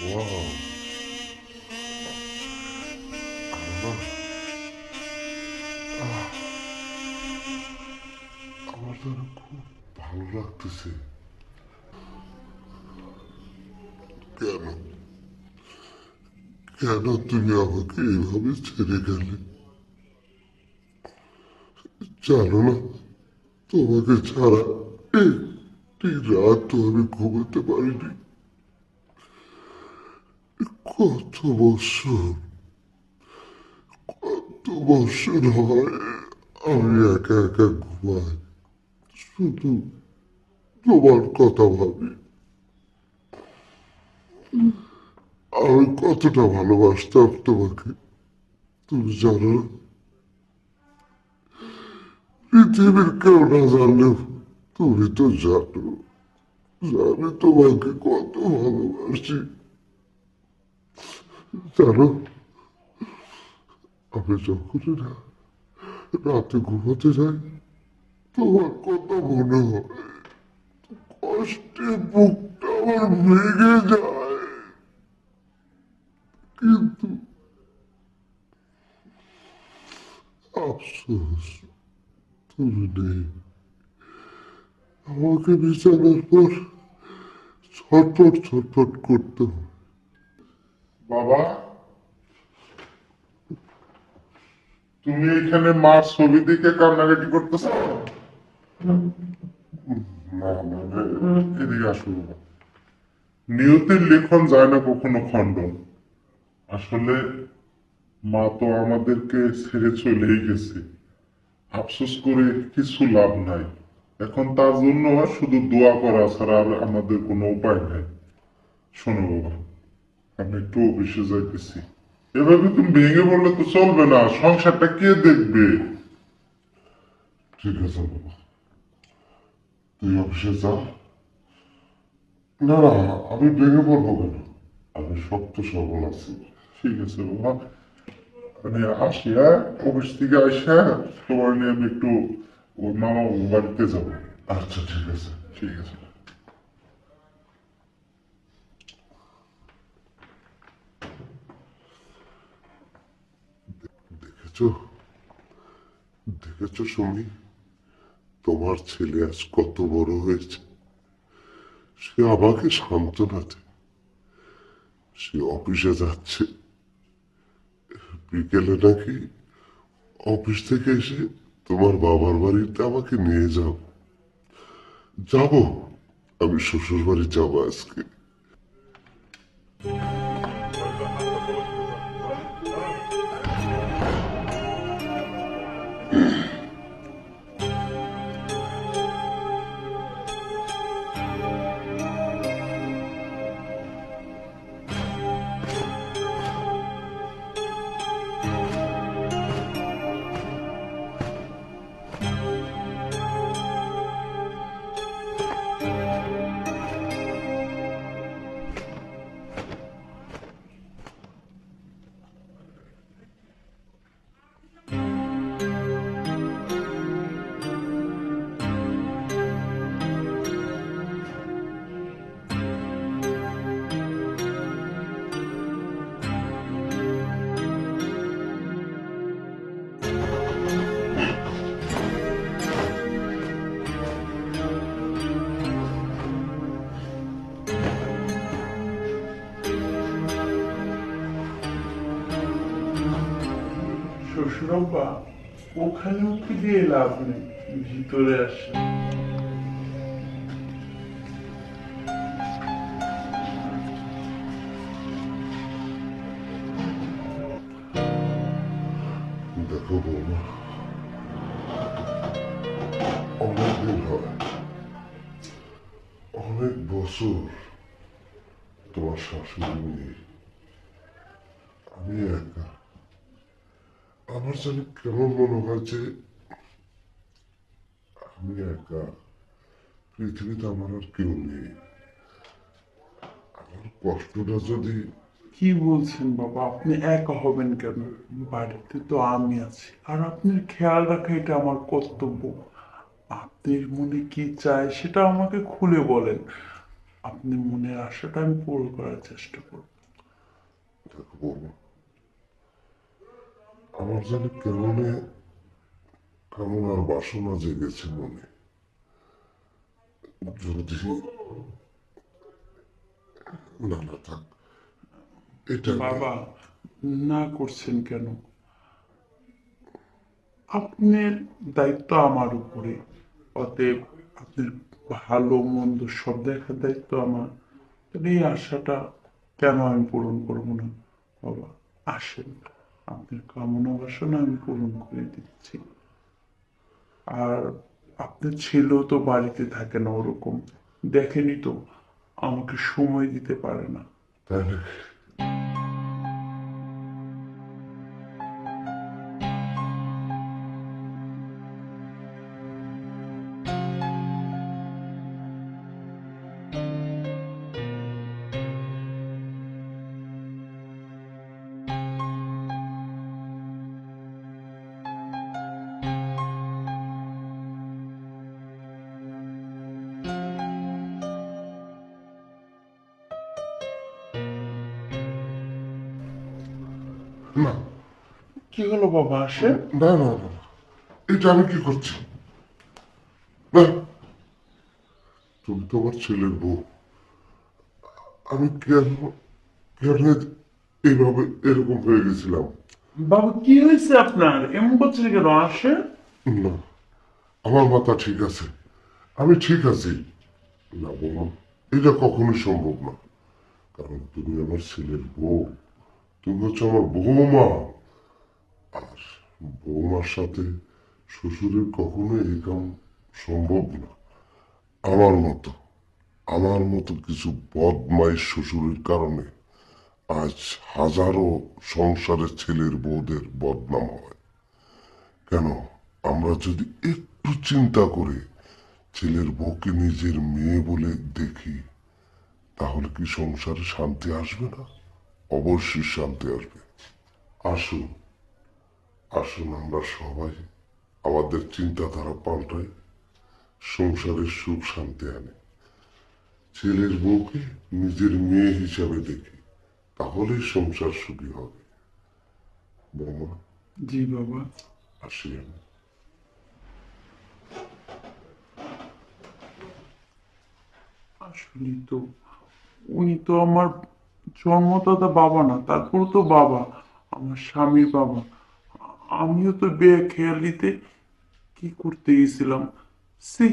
খুব ভালো লাগতেছে কেন কেন তুমি আমাকে এইভাবে ছেড়ে গেলে? জানো না তোমাকে ছাড়া? একটি রাত আমি ঘুমাতে পারিনি। কত বছর কত বছর হয় আমি একা একা ঘুমাই শুধু তোমার কথা ভাবি আমি কতটা ভালোবাসতাম তোমাকে তুমি জানো না পৃথিবীর কেউ না জানলেও তুমি তো জানো আমি তোমাকে কত ভালোবাসি জানো আমি যখন না রাতে ঘুমাতে যাই, তোমার কথা মনে হয়, কষ্টে বুকটা আমার ভেঙে যায়। কিন্তু আফসোস, তুমি নেই। আমাকে বিছানার পর ছটফট ছটফট করতে হয়। বাবা, তুমি এখানে মার ছবি দেখে কান্নাকাটি করতেছ? এদিকে আসো বাবা। নিয়তির লেখন যায় না কখনো খণ্ডন। আসলে মা তো আমাদেরকে ছেড়ে চলেই গেছে। আফসোস করে কিছু লাভ নাই। এখন তার জন্য শুধু দোয়া করা ছাড়া আর আমাদের কোনো উপায় নাই। শোনো বাবা আমি একটু অফিসে যাইতেছি। এভাবে তুমি ভেঙে বললে তো চলবে না, সংসারটা কে দেখবে? ঠিক আছে বাবা। তুই অফিসে যা। না না আমি ভেঙে পড়ব কেন? আমি শক্ত সবল আছি। ঠিক আছে বাবা। আমি আসি হ্যাঁ? অফিস থেকে আসে, তোমার নিয়ে আমি একটু ওর মামা বাড়িতে যাব। আচ্ছা ঠিক আছে। ঠিক আছে। দেখেছ? সুমি তোমার ছেলে আজ কত বড় হয়েছে। সে আমাকে সান্ত্বনা দেয় সে অফিসে যাচ্ছে। বিকেলে নাকি অফিস থেকে এসে তোমার বাবার বাড়িতে আমাকে নিয়ে যাও। যাব। আমি শ্বশুর বাড়ি যাব আজকে। ওখানেও কি দিয়ে লাভ নেই? ভিতরে আসে। অনেক তোমার শাশুড়ি আমি একা। আমার যেন কেমন মনে হয় যে আমি একা পৃথিবীতে আমার আর কেউ নেই। আমার কষ্টটা যদি কি বলছেন বাবা? আপনি একা হবেন কেন? বাড়িতে তো আমি আছি। আর আপনার খেয়াল রাখা এটা আমার কর্তব্য। আপনার মনে কি চায় সেটা আমাকে খুলে বলেন। আপনি মনের আশাটা আমি পূরণ করার চেষ্টা করব। দেখো বৌমা আমার যেন কেমনে, কেমন আর বাসনা জেগেছে মনে যদি না না, থাক। এটা বাবা, না করছেন কেন? আপনার দায়িত্ব আমার উপরে। অতএব আপনার ভালো, মন্দ সব দেখার দায়িত্ব আমার। এই আশাটা কেন আমি পূরণ করব না? বাবা, আসেন। আপনার কামনা বাসনা আমি পূরণ করে দিচ্ছি। আর আপনার ছেলেও তো বাড়িতে থাকে না ওরকম, দেখেনি তো, আমাকে সময় দিতে পারে না। না কি হলো বাবা? আসেন না না না। এটা আমি কি করছি? না। তুমি তো আমার ছেলের বউ। আমি কেন কেন এইভাবে এরকম হয়ে গেছিলাম? বাবা কি হয়েছে আপনার? এমন করছেন কেন? আসেন না আমার মাথা ঠিক আছে। আমি ঠিক আছি। না বোমা এটা কখনোই সম্ভব না। কারণ তুমি আমার ছেলের বউ। তুমি হচ্ছে আমার বৌমা আর বৌমার সাথে শ্বশুরের কখনো এই কাম সম্ভব না। আমার মতো আমার মতো কিছু বদমাইশ শ্বশুরের কারণে আজ হাজারো সংসারের ছেলের বউদের বদনাম হয়। কেন? আমরা যদি একটু চিন্তা করে ছেলের বউকে নিজের মেয়ে বলে দেখি, তাহলে কি সংসারে শান্তি আসবে না? অবশ্যই শান্তি আসবে। আসুন আসুন আমরা সবাই আমাদের চিন্তাধারা পাল্টাই সংসারের সুখ শান্তি আনে। ছেলের বউকে নিজের মেয়ে হিসাবে দেখি তাহলেই সংসার সুখী হবে। বৌমা? জি বাবা। আসি আমি। আসলে তো উনি তো আমার জন্মদাতা বাবা না তারপর তো বাবা, আমার স্বামীর বাবা। আমিও তো বে খেয়ালিতে কি করতে গেছিলাম? সে